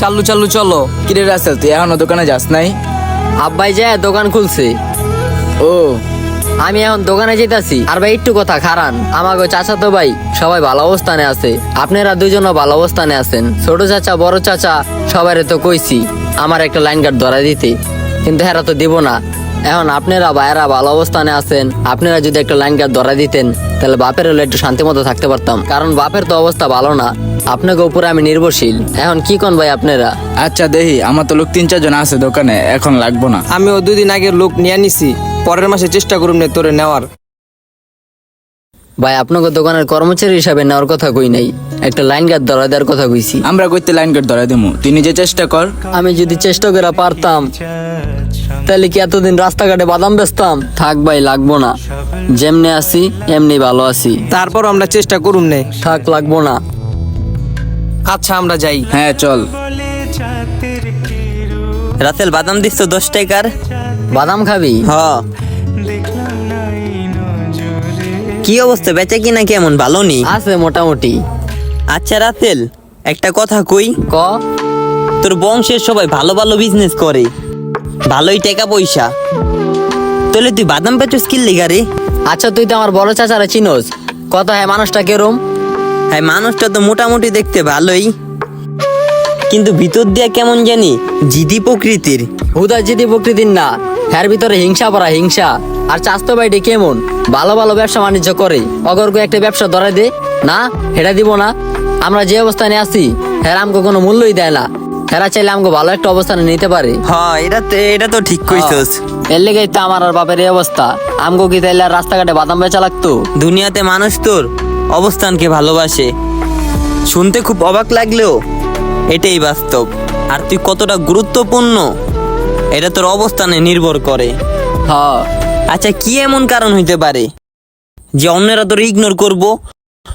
চাল্লু চাল্লু চলো। কিরে রাসেল তুই এখনও দোকানে যাস নাই? আব্বাই যায় দোকান খুলছে। ও। আমি এখন দোকানে যেতেছি। আর ভাই একটু কথা খারান। আমাকে চাচা তো ভাই সবাই ভালো অবস্থানে আছে। আপনারা দুজনও ভালো অবস্থানে আছেন। ছোট চাচা বড় চাচা সবাই তো কইছি আমার একটা লাইন গার্ড ধরা দিতে। কিন্তু হেরা তো দিব না। এখন আপনারা ভাইয়েরা ভালো অবস্থানে আছেন। আপনারা যদি একটা লাইন গার্ড ধরা দিতেন তাহলে বাপের হলে একটু শান্তি মতো থাকতে পারতাম। কারণ বাপের তো অবস্থা ভালো না। আপনাকে উপরে আমি নির্ভরশীল। এখন কি কোন ভাই আপনারা? আচ্ছা দেখি আমার তো লোক তিন চারজন আছে দোকানে এখন লাগবো না। আমিও দুদিন আগের লোক নিয়ে নিছি পরের মাসে চেষ্টা করুন নে তোরে নেওয়ার। ভাই আপনাকে দোকানের কর্মচারী হিসাবে নেওয়ার কথা কই নাই। একটা লাইন গার্ড ধরা দেওয়ার কথা কইছি। আমরা কইতে লাইন গার্ড ধরা দেবো তুই নিজে চেষ্টা কর। আমি যদি চেষ্টা করে পারতাম তাহলে কি এতদিন রাস্তাঘাটে বাদাম বেচতাম? থাক ভাই লাগবো না। যেমনি আছি এমনি ভালো আছি। তারপর আমরা চেষ্টা করুন নে। থাক লাগবো না। আচ্ছা আমরা যাই। হ্যাঁ চল। রাতেল বাদাম দিস তো দশ টাকার। বাদাম খাবি? হ। কি অবস্থা বেচা কিনা কেমন? ভালো নি? আছে মোটামুটি। আচ্ছা রাতেল একটা কথা কই। ক? তোর বংশের সবাই ভালো ভালো বিজনেস করে। ভালোই টাকা পয়সা। তাহলে তুই বাদাম বেচস কি লেগা রে? আচ্ছা তুই তো আমার বড় চাচারা চিনোস। কত হ্যাঁ মানুষটা কেরম? হ্যাঁ মানুষটা তো মোটামুটি দেখতে ভালোই। কিন্তু ভিতর দিয়া কেমন জানি জিদি প্রকৃতির। হুদা জিদি প্রকৃতির না হ্যার ভিতরে হিংসা পড়া হিংসা। আর চাস্তো বাইডি কেমন? ভালো ভালো ব্যবসা বাণিজ্য করে। অগর্গ একটা ব্যবসা ধরে দে। না হেটা দিব না। আমরা যে অবস্থানে আছি হ্যাঁ আমগো কোনো মূল্যই দেয় না। হেরা চাইলে আমাকে ভালো একটা অবস্থানে নিতে পারে। হ্যাঁ এটা তো এটা তো ঠিক কইছস। এর লেগেই তো আমার আর বাপের এই অবস্থা। আমগো কি তাইলে রাস্তাঘাটে বাদাম বেচা লাগতো? দুনিয়াতে মানুষ তোর অবস্থানকে ভালোবাসে। শুনতে খুব অবাক লাগলেও এটাই বাস্তব। আর তুই কতটা গুরুত্বপূর্ণ এটা তোর অবস্থানে নির্ভর করে। হ আচ্ছা কি এমন কারণ হইতে পারে যে অন্যরা তোর ইগনোর করব?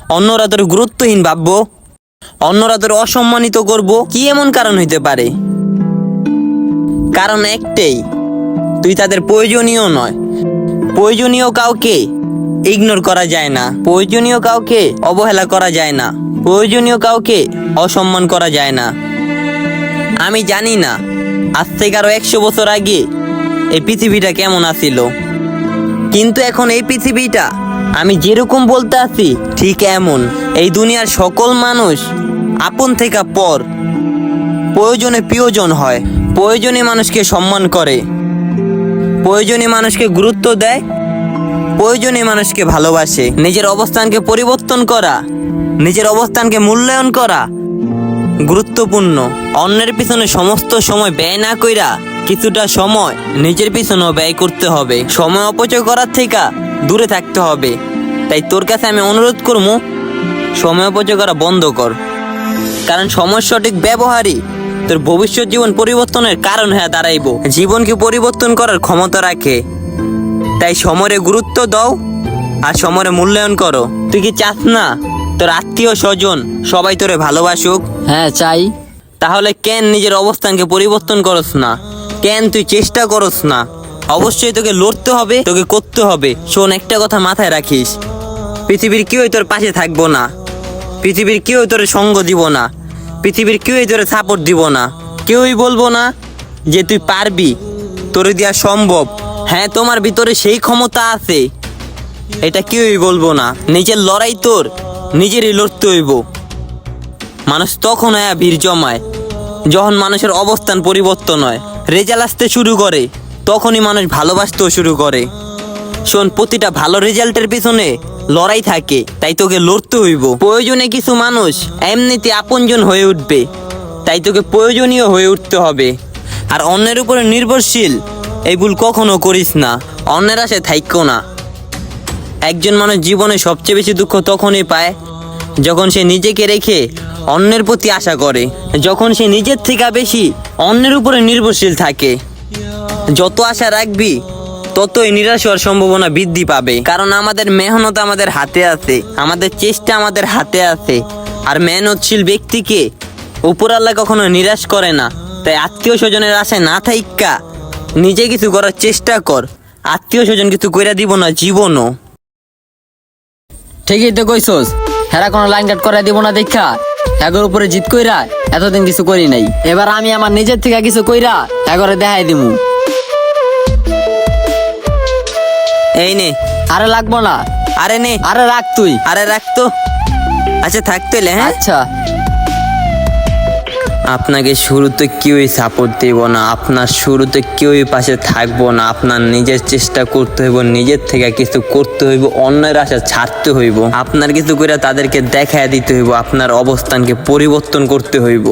অন্যরা তোর গুরুত্বহীন ভাববো? অন্যরা তোর অসম্মানিত করব? কি এমন কারণ হইতে পারে? কারণ একটাই তুই তাদের প্রয়োজনীয় নয়। প্রয়োজনীয় কাউকে ইগনোর করা যায় না। প্রয়োজনীয় কাউকে অবহেলা করা যায় না। প্রয়োজনীয় কাউকে অসম্মান করা যায় না। আমি জানি না আজ থেকে আরও একশো বছর আগে এই পৃথিবীটা কেমন আছিল। কিন্তু এখন এই পৃথিবীটা আমি যেরকম বলতে আছি, ঠিক এমন। এই দুনিয়ার সকল মানুষ আপন থেকে পর প্রয়োজনে প্রিয়জন হয়, প্রয়োজনে মানুষকে সম্মান করে। প্রয়োজনে মানুষকে গুরুত্ব দেয় প্রয়োজনে মানুষকে ভালোবাসে, নিজের অবস্থানকে পরিবর্তন করা, নিজের অবস্থানকে মূল্যায়ন করা গুরুত্বপূর্ণ। অন্যের পিছনে সমস্ত সময় ব্যয় না কইরা কিছুটা সময় নিজের পিছনেও ব্যয় করতে হবে। সময় অপচয় করার থেকে দূরে থাকতে হবে। তাই তোর কাছে আমি অনুরোধ করব, সময় অপচয় করা বন্ধ কর। কারণ সময় সঠিক ব্যবহারই তোর ভবিষ্যৎ জীবন পরিবর্তনের কারণ হয়ে দাঁড়াইব। জীবনকে পরিবর্তন করার ক্ষমতা রাখে। তাই সমরে গুরুত্ব দাও আর সমরে মূল্যায়ন করো। তুই কি চাস না? তোর আত্মীয় স্বজন সবাই তোরে ভালোবাসুক। হ্যাঁ চাই। তাহলে কেন নিজের অবস্থানকে পরিবর্তন করস না? কেন তুই চেষ্টা করস না? অবশ্যই তোকে লড়তে হবে তোকে করতে হবে। শোন একটা কথা মাথায় রাখিস। পৃথিবীর কেউই তোর পাশে থাকব না। পৃথিবীর কেউই তোর সঙ্গ দিব না। পৃথিবীর কেউই তোরে সাপোর্ট দিব না। কেউই বলব না যে তুই পারবি তোরে দেওয়া সম্ভব। হ্যাঁ তোমার ভিতরে সেই ক্ষমতা আছে। এটা কেউই বলব না। নিজের লড়াই তোর, নিজেরই লড়তে হইব। মানুষ তখন আয়া ভিড় জমায়। যখন মানুষের অবস্থান পরিবর্তন হয় রেজাল্ট আসতে শুরু করে, তখনই মানুষ ভালোবাসতেও শুরু করে। শোন, প্রতিটা ভালো রেজাল্টের পিছনে লড়াই থাকে, তাই তোকে লড়তে হইব। প্রয়োজনে কিছু মানুষ এমনিতে আপনজন হয়ে উঠবে, তাই তোকে প্রয়োজনীয় হয়ে উঠতে হবে। আর অন্যের উপরে নির্ভরশীল এই ভুল কখনো করিস না। অন্যের আশে থাইক্য না। একজন মানুষ জীবনে সবচেয়ে বেশি দুঃখ তখনই পায় যখন সে নিজেকে রেখে অন্যের প্রতি আশা করে, যখন সে নিজের থেকে বেশি অন্যের উপরে নির্ভরশীল থাকে। যত আশা রাখবি, ততই নিরাশ হওয়ার সম্ভাবনা বৃদ্ধি পাবে। কারণ আমাদের মেহনত আমাদের হাতে আছে, আমাদের চেষ্টা আমাদের হাতে আছে। আর মেহনতশীল ব্যক্তিকে উপরাল্লা কখনো নিরাশ করে না। তাই আত্মীয় স্বজনের আশায় না থাইক্কা। নিজে কিছু করার চেষ্টা কর। আত্মীয় স্বজন কিছু কইরা দিব না জীবনও। ঠিকই তো কইছস। হেরা কোনো লাইন কাট করে দিব না দেখা। এগোর উপরে জিত কইরা এতদিন কিছু করি নাই। এবার আমি আমার নিজের থেকে কিছু কইরা এগরে দেখাই দিমু। এই নে। আরে লাগবো না। আরে নে। আরে রাখ তুই। আরে রাখ তো। আচ্ছা থাকতে হলে হ্যাঁ? আচ্ছা। আপনাকে শুরুতে কেউই সাপোর্ট দেব না, আপনার শুরুতে কেউই পাশে থাকব না, আপনার নিজের চেষ্টা করতে হইব, নিজের থেকে কিছু করতে হইব, অন্যের আশা ছাড়তে হইব। আপনার কিছু করে তাদেরকে দেখা দিতে হইব, আপনার অবস্থানকে পরিবর্তন করতে হইব।